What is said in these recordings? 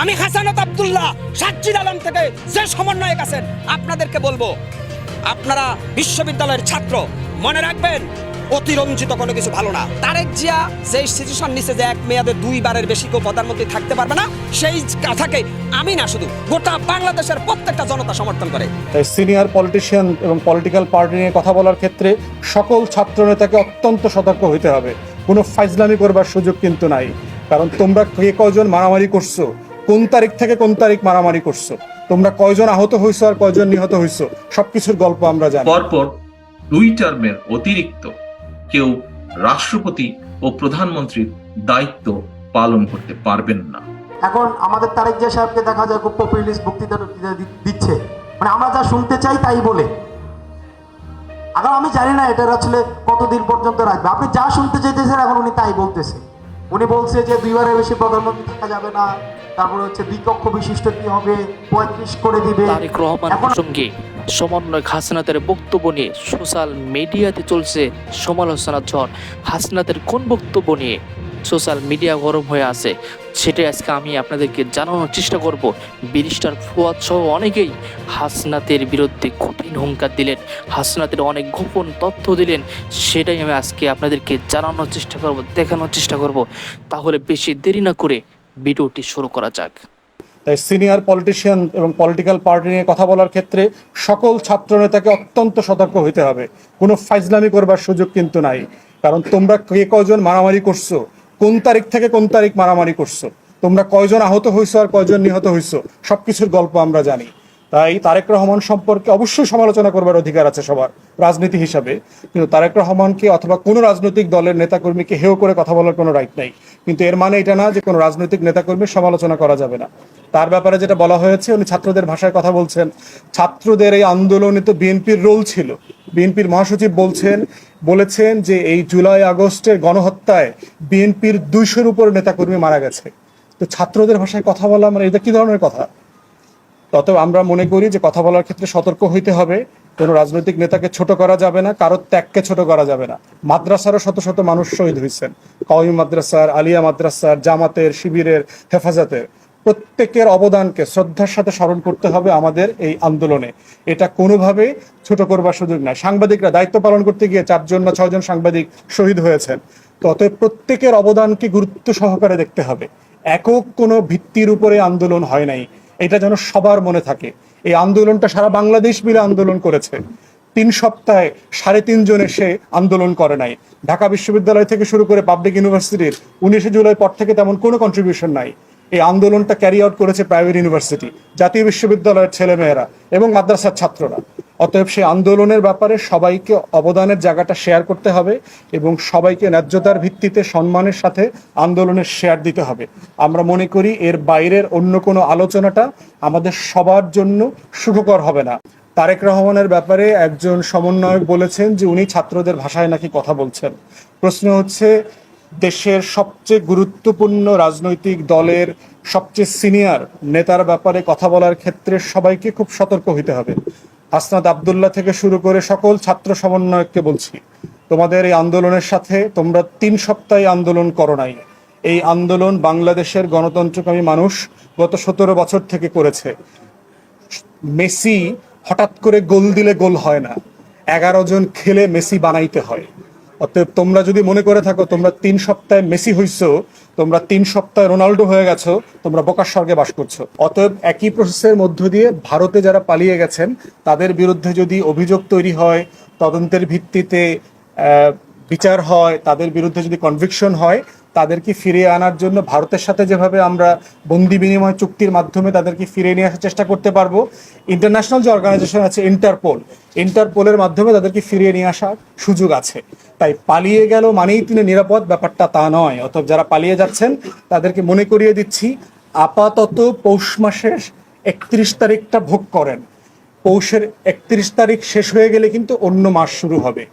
আমি হাসানত আবদুল্লাহ সাজ্জিদ আলম থেকে যে সমন্বয়ক আছেন, আপনাদেরকে বলব, আপনারা বিশ্ববিদ্যালয়ের ছাত্র, মনে রাখবেন, অতিরঞ্জিত কোনো কিছু ভালো না। তারেক জিয়া যে সিচুয়েশন নিচে যে এক মেয়াদে দুইবারের বেশি কেউ প্রধানমন্ত্রী থাকতে পারবে না, সেই কথাকে আমি না শুধু, গোটা বাংলাদেশের প্রত্যেকটা জনতা সমর্থন করে। তাই সিনিয়র পলিটিশিয়ান এবং পলিটিক্যাল পার্টি নিয়ে কথা বলার ক্ষেত্রে সকল ছাত্র নেতাকে অত্যন্ত সতর্ক হইতে হবে। কোনো ফাইজলামি করবার সুযোগ কিন্তু নাই। কারণ তোমরা কে কজন মারামারি করছ কোন তারিখ থেকে কোন তারিখ মারামারি করছ? তোমরা কয়জন আহত হইছো আর কয়জন নিহত হইছো? সবকিছুর গল্প আমরা জানি। পরপর দুই টার্মের অতিরিক্ত কেউ রাষ্ট্রপতি ও প্রধানমন্ত্রীর দায়িত্ব পালন করতে পারবেন না। এখন আমাদের তারেক জিয়া সাহেবকে দেখা যায় খুব পপুলিস্ট বক্তৃতা দিচ্ছে। মানে আমরা যা শুনতে চাই তাই বলে। এখন আমি জানি না এটা আসলে কতদিন পর্যন্ত রাখবে। আপনি যা শুনতে চাইতেছেন এখন উনি তাই বলতেছে। উনি বলছে যে দুইবারের বেশি প্রধানমন্ত্রী থাকা যাবে না। তারপরে হচ্ছে দ্বিকক্ষ বিশিষ্ট কি হবে? পঁয়ত্রিশ করে দিবে। তারেক রহমান প্রসঙ্গে সমন্বয়ক হাসনাতের বক্তব্য নিয়ে সোশ্যাল মিডিয়াতে চলছে সমালোচনার ঝড়। হাসনাতের কোন বক্তব্য নিয়ে সোশ্যাল মিডিয়া গরম হয়ে আছে। সেটাই আজকে আমি আপনাদেরকে জানানোর চেষ্টা করব। ব্যারিস্টার ফুয়াদ সহ অনেকেই হাসনাতের বিরুদ্ধে কঠিন হুঙ্কার দিলেন, হাসনাতের অনেক গোপন তথ্য দিলেন, সেটাই আমি আজকে আপনাদেরকে জানানোর চেষ্টা করব, দেখানোর চেষ্টা করব। তাহলে বেশি দেরি না করে ভিডিওটি শুরু করা যাক। তাই সিনিয়র পলিটিশিয়ান এবং পলিটিক্যাল পার্টি নিয়ে কথা বলার ক্ষেত্রে সকল ছাত্র নেতাকে অত্যন্ত সতর্ক হইতে হবে। কোনো ফাইজলামি করবার সুযোগ কিন্তু নাই। কারণ তোমরা কে কজন মারামারি করছ কোন তারিখ থেকে কোন তারিখ মারামারি করছ? তোমরা কয়জন আহত হইছো আর কয়জন নিহত হইছো? সবকিছুর গল্প আমরা জানি। তাই তারেক রহমান সম্পর্কে অবশ্যই সমালোচনা করবার অধিকার আছে সবার, রাজনীতি হিসাবে। কিন্তু তারেক রহমানকে অথবা কোনো রাজনৈতিক দলের নেতাকর্মীকে হেয় করে কথা বলার কোনো রাইট নাই। কিন্তু এর মানে এটা না যে কোনো রাজনৈতিক নেতাকর্মীর সমালোচনা করা যাবে না। তার ব্যাপারে যেটা বলা হয়েছে, উনি ছাত্রদের ভাষায় কথা বলছেন। ছাত্রদের এই আন্দোলনে তো বিএনপির রোল ছিল। বিএনপির মহাসচিব বলছেন, বলেছেন যে এই জুলাই আগস্টের গণহত্যায় বিএনপির দুইশোর উপর নেতাকর্মী মারা গেছে। তো ছাত্রদের ভাষায় কথা বলা মানে এটা কি ধরনের কথা? তত আমরা মনে করি যে কথা বলার ক্ষেত্রে সতর্ক হইতে হবে। কোনো রাজনৈতিক নেতাকে ছোট করা যাবে না কারোর ত্যাগকে ছোট করা যাবে না। মাদ্রাসারও শত শত মানুষ শহীদ হয়েছেন কওমি মাদ্রাসার, আলিয়া মাদ্রাসার, জামাতের, শিবিরের, হেফাজতের প্রত্যেকের অবদানকে, শ্রদ্ধার সাথে স্মরণ করতে হবে আমাদের এই আন্দোলনে। এটা কোনোভাবে ছোট করবার সুযোগ নাই। সাংবাদিকরা দায়িত্ব পালন করতে গিয়ে চারজন না ছয়জন সাংবাদিক শহীদ হয়েছেন। অতএব প্রত্যেকের অবদানকে গুরুত্ব সহকারে দেখতে হবে। একক কোনো ভিত্তির উপরে আন্দোলন হয় নাই। এটা যেন সবার মনে থাকে। এই আন্দোলনটা সারা বাংলাদেশ মিলে আন্দোলন করেছে। তিন সপ্তাহে সাড়ে তিনজন এসে আন্দোলন করে নাই। ঢাকা বিশ্ববিদ্যালয় থেকে শুরু করে পাবলিক ইউনিভার্সিটির উনিশে জুলাই পর থেকে তেমন কোনো কন্ট্রিবিউশন নাই। এই আন্দোলনটা ক্যারি আউট করেছে প্রাইভেট ইউনিভার্সিটি জাতীয় বিশ্ববিদ্যালয়ের ছেলেমেয়েরা এবং মাদ্রাসার ছাত্ররা। অতএব সেই আন্দোলনের ব্যাপারে সবাইকে অবদানের জায়গাটা শেয়ার করতে হবে এবং সবাইকে ন্যায্যতার ভিত্তিতে সম্মানের সাথে আন্দোলনের শেয়ার দিতে হবে। আমরা মনে করি এর বাইরের অন্য কোনো আলোচনাটা আমাদের সবার জন্য সুখকর হবে না। তারেক রহমানের ব্যাপারে একজন সমন্বয়ক বলেছেন যে উনি ছাত্রদের ভাষায় নাকি কথা বলছেন। প্রশ্ন হচ্ছে, দেশের সবচেয়ে গুরুত্বপূর্ণ রাজনৈতিক দলের সবচেয়ে সিনিয়র নেতার ব্যাপারে কথা বলার ক্ষেত্রে সবাইকে খুব সতর্ক হইতে হবে। হাসনাত আবদুল্লাহ থেকে শুরু করে সকল ছাত্র সমন্বয়ককে বলছি, তোমাদের এই আন্দোলনের সাথে তোমরা তিন সপ্তাহে আন্দোলন করো নাই। এই আন্দোলন বাংলাদেশের গণতন্ত্রকামী মানুষ গত সতেরো বছর থেকে করেছে। মেসি হঠাৎ করে গোল দিলে গোল হয় না। এগারো জন খেলে মেসি বানাইতে হয়। অতএব তোমরা যদি মনে করে থাকো, তোমরা তিন সপ্তাহে মেসি হইছো, তোমরা তিন সপ্তাহে রোনাল্ডো হয়ে গেছো, তোমরা বোকার স্বর্গে বাস করছ। অতএব একই প্রসেসের মধ্য দিয়ে ভারতে যারা পালিয়ে গেছেন, তাদের বিরুদ্ধে যদি অভিযোগ তৈরি হয়, তদন্তের ভিত্তিতে বিচার হয়, তাদের বিরুদ্ধে যদি কনভিকশন হয়, তাদেরকে ফিরিয়ে আনার জন্য ভারতের সাথে যেভাবে আমরা বন্দি বিনিময় চুক্তির মাধ্যমে তাদেরকে ফিরিয়ে নিয়ে আসার চেষ্টা করতে পারব ইন্টারন্যাশনাল যে অর্গানাইজেশন আছে ইন্টারপোল ইন্টারপোলের মাধ্যমে তাদেরকে ফিরিয়ে নিয়ে আসার সুযোগ আছে। তাই পালিয়ে গেল মানেই তিনি নিরাপদ, ব্যাপারটা তা নয়। অতএব যারা পালিয়ে যাচ্ছেন, তাদেরকে মনে করিয়ে দিচ্ছি, আপাতত পৌষ মাসের একত্রিশ তারিখটা ভোগ করেন। পৌষের একত্রিশ তারিখ শেষ হয়ে গেলে কিন্তু অন্য মাস শুরু হবে।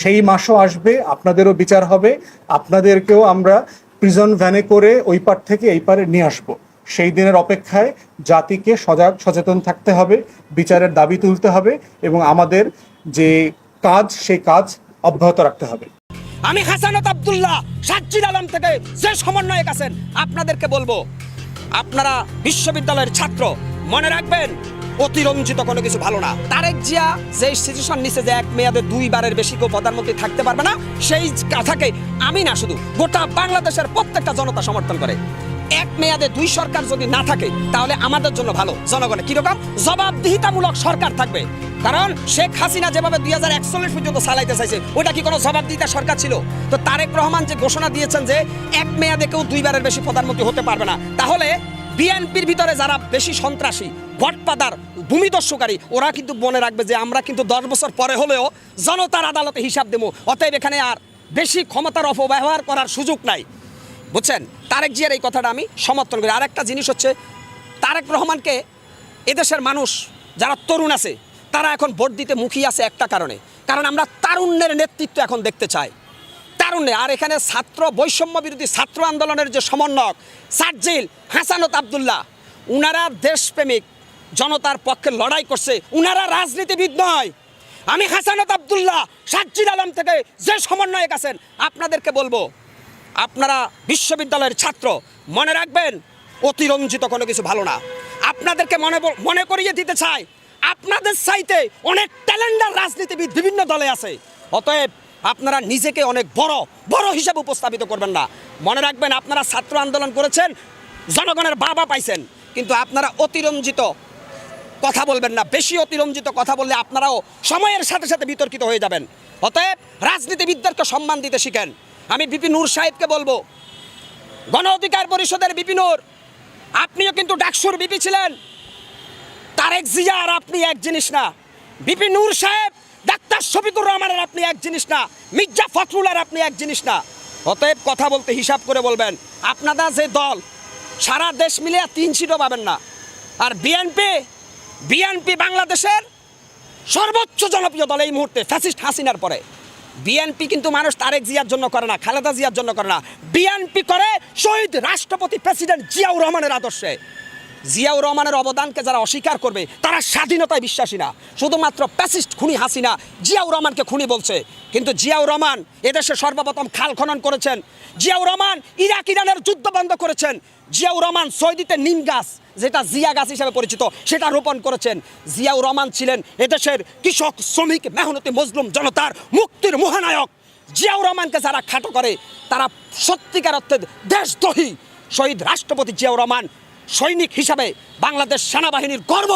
সেই মাসও আসবে, আপনাদেরও বিচার হবে, আপনাদেরকেও আমরা প্রিজন ভ্যানে করে ওই পার থেকে এই পারে নিয়ে আসব। সেই দিনের অপেক্ষায় জাতিকে সজাগ, সচেতন থাকতে হবে, বিচারের দাবি তুলতে হবে এবং আমাদের যে কাজ, সেই কাজ অব্যাহত রাখতে হবে। আমি হাসানত আবদুল্লাহ, সাজ্জিদ আলম থেকে যে সমন্বয়ক আছেন, আপনাদেরকে বলব, আপনারা বিশ্ববিদ্যালয়ের ছাত্র, মনে রাখবেন অতিরঞ্জিত কোনো কিছু ভালো না। তারেক জিয়া যে সিচুয়েশন নিছে যে এক মেয়াদে দুইবারের বেশি কেউ প্রধানমন্ত্রী থাকতে পারবে না, সেই কথাকে আমি না শুধু, গোটা বাংলাদেশের প্রত্যেকটা জনতা সমর্থন করে। এক মেয়াদে দুই সরকার যদি না থাকে, তাহলে আমাদের জন্য ভালো। জনগণের কীরকম জবাবদিহিতামূলক সরকার থাকবে। কারণ শেখ হাসিনা যেভাবে দুই হাজার একচল্লিশ পর্যন্ত চালাইতে চাইছে, ওটা কি কোনো জবাবদিহিতা সরকার ছিল? তো তারেক রহমান যে ঘোষণা দিয়েছেন যে এক মেয়াদে কেউ দুইবারের বেশি প্রধানমন্ত্রী হতে পারবে না, তাহলে বিএনপির ভিতরে যারা বেশি সন্ত্রাসী ভটপাদার ভূমিদস্যুকারী, ওরা কিন্তু মনে রাখবে যে আমরা কিন্তু দশ বছর পরে হলেও জনতার আদালতে হিসাব দেবো। অতএব এখানে আর বেশি ক্ষমতার অপব্যবহার করার সুযোগ নাই। বুঝছেন? তারেক জিয়ার এই কথাটা আমি সমর্থন করি। আরেকটা জিনিস হচ্ছে, তারেক রহমানকে এদেশের মানুষ, যারা তরুণ আছে, তারা এখন ভোট দিতে মুখিয়ে আছে একটা কারণে। কারণ আমরা তারুণ্যের নেতৃত্ব এখন দেখতে চাই। তারুণ্যে আর এখানে ছাত্র বৈষম্য বিরোধী ছাত্র আন্দোলনের যে সমন্বয়ক সার্জিল হাসানত আবদুল্লাহ, উনারা দেশপ্রেমিক, জনতার পক্ষে লড়াই করছে, উনারা রাজনীতিবিদ নয়। আমি হাসানত আবদুল্লাহ সাজ্জিদ আলম থেকে যে সমন্বয়ক আছেন, আপনাদেরকে বলব, আপনারা বিশ্ববিদ্যালয়ের ছাত্র, মনে রাখবেন, অতিরঞ্জিত কোনো কিছু ভালো না। আপনাদেরকে মনে মনে করিয়ে দিতে চাই, আপনাদের সাইতে অনেক ট্যালেন্টার রাজনীতিবিদ বিভিন্ন দলে আছে। অতএব আপনারা নিজেকে অনেক বড় বড় হিসাবে উপস্থাপিত করবেন না। মনে রাখবেন, আপনারা ছাত্র আন্দোলন করেছেন, জনগণের বাবা পাইছেন, কিন্তু আপনারা অতিরঞ্জিত কথা বলবেন না। বেশি অতিরঞ্জিত কথা বললে আপনারাও সময়ের সাথে সাথে বিতর্কিত হয়ে যাবেন। অতএব রাজনীতিবিদদেরকে সম্মান দিতে শিখেন। আমি বিপি নূর সাহেবকে বলব, গণ অধিকার পরিষদের বিপি নূর, আপনিও কিন্তু ডাকসুর বিপি ছিলেন। তারেক জিয়া আর আপনি এক জিনিস না। বিপি নূর সাহেব ডাক্তার শফিকুর রহমানের আপনি এক জিনিস না, মির্জা ফখরুল আর আপনি এক জিনিস না। অতএব কথা বলতে হিসাব করে বলবেন আপনারা যে দল, সারা দেশ মিলে তিন সিটও পাবেন না। আর বিএনপি বিএনপি বাংলাদেশের সর্বোচ্চ জনপ্রিয় দল এই মুহূর্তে, ফ্যাসিস্ট হাসিনার পরে। বিএনপি কিন্তু মানুষ তারেক জিয়ার জন্য করে না, খালেদা জিয়ার জন্য করে না। বিএনপি করে শহীদ রাষ্ট্রপতি প্রেসিডেন্ট জিয়াউর রহমানের আদর্শে। জিয়াউর রহমানের অবদানকে যারা অস্বীকার করবে, তারা স্বাধীনতায় বিশ্বাসী না। শুধুমাত্র প্যাসিস্ট খুনি হাসিনা জিয়াউর রহমানকে খুনি বলছে। কিন্তু জিয়াউর রহমান এদেশে সর্বপ্রথম খাল খনন করেছেন। জিয়াউর রহমান ইরাক, ইরানের যুদ্ধ বন্ধ করেছেন। জিয়াউর রহমান সৌদিতে নিম গাছ, যেটা জিয়া গাছ হিসেবে পরিচিত, সেটা রোপণ করেছেন। জিয়াউর রহমান ছিলেন এদেশের কৃষক, শ্রমিক, মেহনতি মজলুম জনতার মুক্তির মহানায়ক। জিয়াউর রহমানকে যারা খাটো করে, তারা সত্যিকার অর্থে দেশদ্রোহী। শহীদ রাষ্ট্রপতি জিয়াউর রহমান সৈনিক হিসাবে বাংলাদেশ সেনাবাহিনীর গর্ব।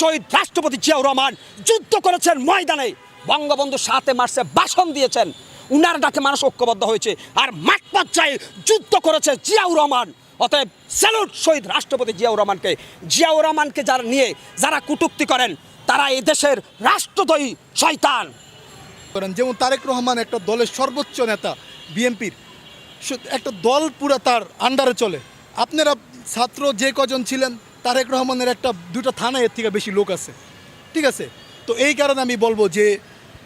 শহীদ রাষ্ট্রপতি জিয়াউর রহমান যুদ্ধ করেছেন ময়দানে। বঙ্গবন্ধু সাতে মার্চে ভাষণ দিয়েছেন। উনার ডাকে মানুষ ঐক্যবদ্ধ হয়েছে আর মাঠ পর্যায়ে যুদ্ধ করেছে জিয়াউর রহমান। অতএব স্যালুট শহীদ রাষ্ট্রপতি জিয়াউর রহমানকে। জিয়াউর রহমানকে যারা নিয়ে যারা কটূক্তি করেন, তারা এই দেশের রাষ্ট্রদ্রোহী শয়তান। করেন, যেমন তারেক রহমান একটা দলের সর্বোচ্চ নেতা, বিএনপির। একটা দল পুরো তার আন্ডারে চলে। আপনারা ছাত্র যে কজন ছিলেন, তারেক রহমানের একটা, দুটো থানা এর থেকে বেশি লোক আছে ঠিক আছে তো এই কারণে আমি বলব যে,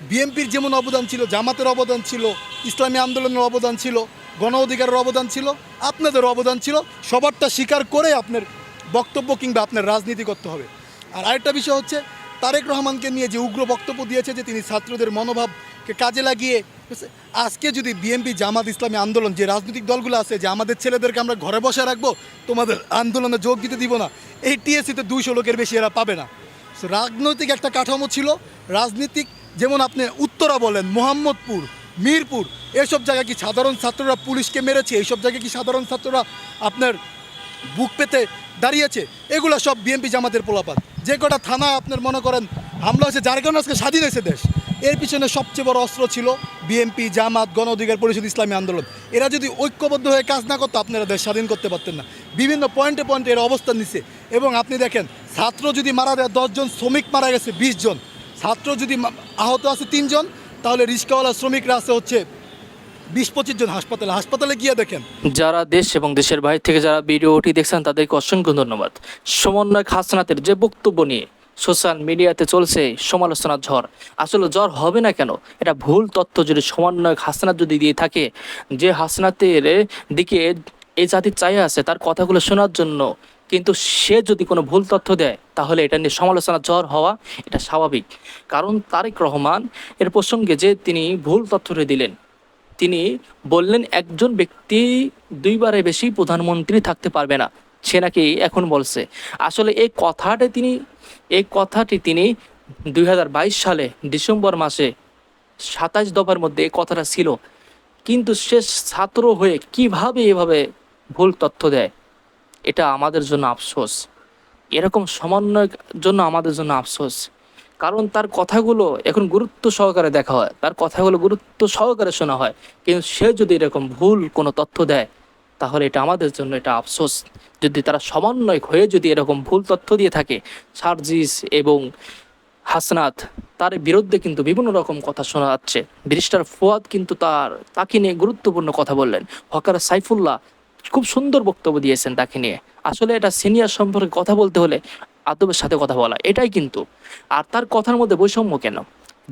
বিএনপির যেমন অবদান ছিল, জামাতের অবদান ছিল, ইসলামী আন্দোলনের অবদান ছিল, গণ অধিকারের অবদান ছিল, আপনাদের অবদান ছিল, সবারটা স্বীকার করে আপনার বক্তব্য কিংবা আপনার রাজনীতি করতে হবে আর আরেকটা বিষয় হচ্ছে, তারেক রহমানকে নিয়ে যে উগ্র বক্তব্য দিয়েছে যে তিনি ছাত্রদের মনোভাবকে কাজে লাগিয়ে? আজকে যদি বিএনপি জামাত ইসলামী আন্দোলন যে রাজনৈতিক দলগুলো আছে, যে আমাদের ছেলেদেরকে আমরা ঘরে বসে রাখব, তোমাদের আন্দোলনে যোগ দিতে দিব না। এই টিএসসিতে দুইশো লোকের বেশি এরা পাবে না। রাজনৈতিক একটা কাঠামো ছিল। রাজনীতিক, যেমন আপনি উত্তরা বলেন, মোহাম্মদপুর, মিরপুর, এসব জায়গায় কি সাধারণ ছাত্ররা পুলিশকে মেরেছে? এইসব জায়গায় কি সাধারণ ছাত্ররা আপনার বুক পেতে দাঁড়িয়েছে? এগুলো সব বিএনপি জামাতের পোলাপাত। যে কটা থানা আপনার মনে করেন, হামলা হয়েছে, যার কারণে আজকে স্বাধীন হয়েছে দেশ। এর পিছনে সবচেয়ে বড় অস্ত্র ছিল বিএনপি, জামাত, গণ অধিকার পরিষদ, ইসলামী আন্দোলন। এরা যদি ঐক্যবদ্ধ হয়ে কাজ না করতো, আপনারা দেশ স্বাধীন করতে পারতেন না। বিভিন্ন পয়েন্টে পয়েন্টে এরা অবস্থান নিচ্ছে এবং আপনি দেখেন, ছাত্র যদি মারা যায়, দশজন শ্রমিক মারা গেছে, বিশ জন। ছাত্র যদি আহত আছে তিনজন তাহলে রিক্সাওয়ালা শ্রমিকরা আছে হচ্ছে বিশ, পঁচিশ জন হাসপাতালে। হাসপাতালে গিয়ে দেখেন। যারা দেশ এবং দেশের বাইরে থেকে যারা ভিডিওটি দেখছেন, তাদেরকে অসংখ্য ধন্যবাদ। সমন্বয় হাসনাতের যে বক্তব্য নিয়ে সোশ্যাল মিডিয়াতে চলছে সমালোচনার ঝড়। আসলে জ্বর হবে না কেন? এটা ভুল তথ্য যদি সমন্বয়ক হাসনাত যদি দিয়ে থাকে, যে হাসনাতের দিকে এই জাতির চাই আছে, তার কথাগুলো শোনার জন্য। কিন্তু সে যদি কোনো ভুল তথ্য দেয়, তাহলে এটা নিয়ে সমালোচনা ঝড় হওয়া এটা স্বাভাবিক। কারণ তারেক রহমান এর প্রসঙ্গে যে তিনি ভুল তথ্যটি দিলেন, তিনি বললেন, একজন ব্যক্তি দুইবারে বেশি প্রধানমন্ত্রী থাকতে পারবে না। সে নাকি এখন বলছে। আসলে এই কথাটি তিনি, এই কথাটি তিনি দুই হাজার বাইশ সালে ডিসেম্বর মাসে সাতাশ দফার মধ্যে এই কথাটা ছিল। কিন্তু সে ছাত্র হয়ে কীভাবে এভাবে ভুল তথ্য দেয়? এটা আমাদের জন্য আফসোস। এরকম সমন্বয়ের জন্য আমাদের জন্য আফসোস। কারণ তার কথাগুলো এখন গুরুত্ব সহকারে দেখা হয়। তার কথাগুলো গুরুত্ব সহকারে শোনা হয়। কিন্তু সে যদি এরকম ভুল কোনো তথ্য দেয় তাহলে এটা আমাদের জন্য এটা আফসোস। যদি তারা সমন্বয় হয়ে যদি এরকম ভুল তথ্য দিয়ে থাকে, সার্জিস এবং হাসনাত, তার বিরুদ্ধে কিন্তু বিভিন্ন রকম কথা শোনা যাচ্ছে। ব্যারিস্টার ফুয়াদ কিন্তু তার, তাকে নিয়ে গুরুত্বপূর্ণ কথা বললেন। হকার সাইফুল্লাহ খুব সুন্দর বক্তব্য দিয়েছেন তাকে নিয়ে। আসলে এটা সিনিয়র সম্পর্কে কথা বলতে হলে আদবের সাথে কথা বলা, এটাই কিন্তু। আর তার কথার মধ্যে বৈষম্য কেন?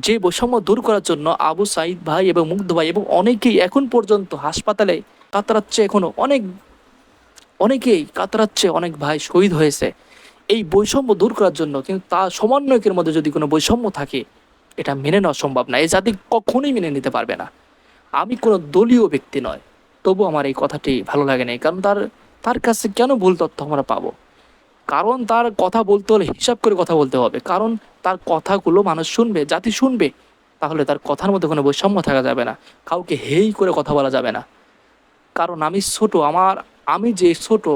যে বৈষম্য দূর করার জন্য আবু সাইদ ভাই এবং মুগ্ধ ভাই এবং অনেকেই এখন পর্যন্ত হাসপাতালে কাতরাচ্ছে এখনও। অনেক, অনেকেই কাতরাচ্ছে, অনেক ভাই শহীদ হয়েছে এই বৈষম্য দূর করার জন্য। কিন্তু তা সমন্বয়কের মধ্যে যদি কোনো বৈষম্য থাকে, এটা মেনে নেওয়া সম্ভব না। এই জাতি কখনোই মেনে নিতে পারবে না। আমি কোনো দলীয় ব্যক্তি নয়। তবু আমার এই কথাটি ভালো লাগে নাই। কারণ তার তার কাছে কেন ভুল তথ্য আমরা পাবো? কারণ তার কথা বলতে হলে হিসাব করে কথা বলতে হবে। কারণ তার কথাগুলো মানুষ শুনবে, জাতি শুনবে। তাহলে তার কথার মধ্যে কোনো বৈষম্য থাকা যাবে না। কাউকে হেই করে কথা বলা যাবে না। কারণ আমি ছোট, আমার, আমি যে ছোট,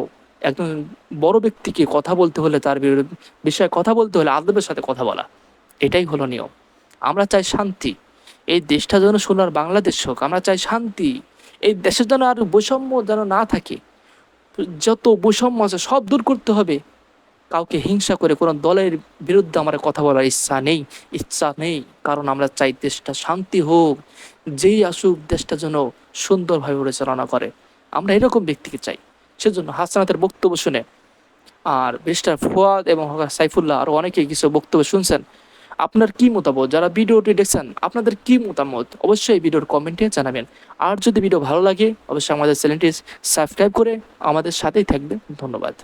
একজন বড় ব্যক্তিকে কথা বলতে হলে তার বিষয়ে কথা বলতে হলে আদবের সাথে কথা বলা। এটাই হলো নিয়ম। আমরা চাই শান্তি। এই দেশটা যেন সোনার বাংলাদেশ হোক, আমরা চাই শান্তি। এই দেশের যেন আর বৈষম্য যেন না থাকে। যত বৈষম্য আছে সব দূর করতে হবে। কাউকে হিংসা করে কোনো দলের বিরুদ্ধে আমার কথা বলার ইচ্ছা নেই ইচ্ছা নেই। কারণ আমরা চাই দেশটা শান্তি হোক, যেই আসুক দেশটা যেন সুন্দরভাবে পরিচালনা করে। আমরা এরকম ব্যক্তিকে চাই। সেজন্য হাসানাতের বক্তব্য শুনে আর মিস্টার ফুয়াদ এবং সাইফুল্লাহ আরও অনেকেই কিছু বক্তব্য শুনছেন। আপনার কি মতামত? যারা ভিডিওটি দেখছেন, আপনাদের কি মতামত? অবশ্যই ভিডিওর কমেন্টে জানাবেন। আর যদি ভিডিও ভালো লাগে, অবশ্যই আমাদের চ্যানেলটি সাবস্ক্রাইব করে আমাদের সাথেই থাকবেন। ধন্যবাদ।